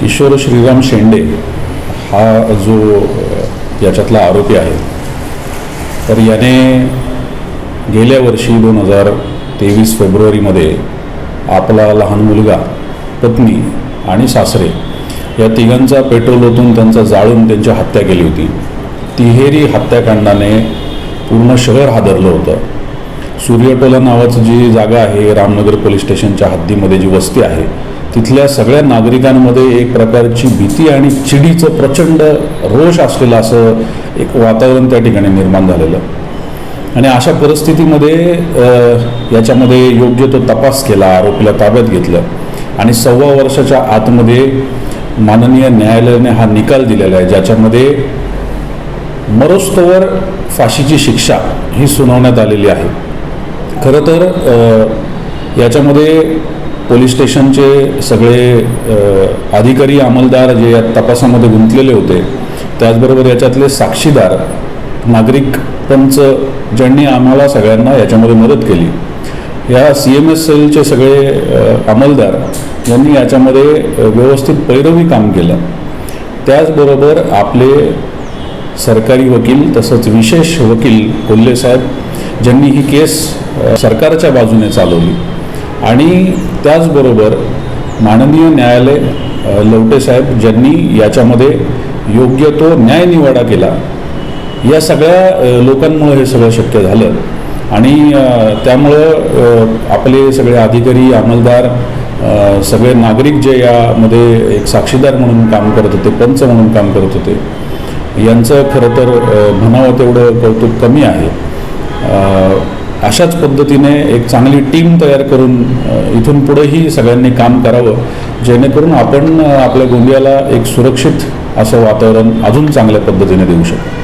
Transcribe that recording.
किशोर श्रीराम शेंडे हा जो याच्यातला आरोपी आहे तर याने गेल्या वर्षी दोन हजार तेवीस फेब्रुवारीमध्ये आपला लहान मुलगा पत्नी आणि सासरे या तिघांचा पेट्रोल ओतून त्यांचा जाळून त्यांची हत्या केली होती. तिहेरी हत्याकांडाने पूर्ण शहर हादरलं होतं. सूर्यटोला नावाचं जी जागा आहे रामनगर पोलीस स्टेशनच्या हद्दीमध्ये जी वस्ती आहे तिथल्या सगळ्या नागरिकांमध्ये एक प्रकारची भीती आणि चिडीचं प्रचंड रोष असलेलं असं एक वातावरण त्या ठिकाणी निर्माण झालेलं. आणि अशा परिस्थितीमध्ये याच्यामध्ये योग्य तो तपास केला आरोपीला ताब्यात घेतलं. आणि सव्वा वर्षाच्या आतमध्ये माननीय न्यायालयाने हा निकाल दिलेला आहे ज्याच्यामध्ये मरोस्तोवर फाशीची शिक्षा ही सुनावण्यात आलेली आहे. खरं तर याच्यामध्ये पोलीस स्टेशनचे सगळे अधिकारी अंमलदार जे या तपासामध्ये गुंतलेले होते त्याचबरोबर याच्यातले साक्षीदार नागरिक पंच ज्यांनी आम्हाला सगळ्यांना याच्यामध्ये मदत केली. या सी एम एस सेलचे सगळे अंमलदार यांनी याच्यामध्ये व्यवस्थित पैरवी काम केलं. त्याचबरोबर आपले सरकारी वकील तसंच विशेष वकील कोल्हे साहेब ज्यांनी ही केस सरकारच्या बाजूने चालवली. आणि त्याचबरोबर माननीय न्यायालय लवटेसाहेब ज्यांनी याच्यामध्ये योग्य तो न्यायनिवाडा केला या सगळ्या लोकांमुळं लोकांमुळे हे सगळं शक्य झालं. आणि त्यामुळं आपले सगळे अधिकारी अंमलदार सगळे नागरिक जे यामध्ये एक साक्षीदार म्हणून काम करत होते पंच म्हणून काम करत होते यांचं खरं तर म्हणावं तेवढं कौतुक कमी आहे. अशाच पद्धतीने एक चांगली टीम तयार करून इथून पुढेही सगळ्यांनी काम करावं जेणेकरून आपण आपल्या गोंदियाला एक सुरक्षित असं वातावरण अजून चांगल्या पद्धतीने देऊ शकतो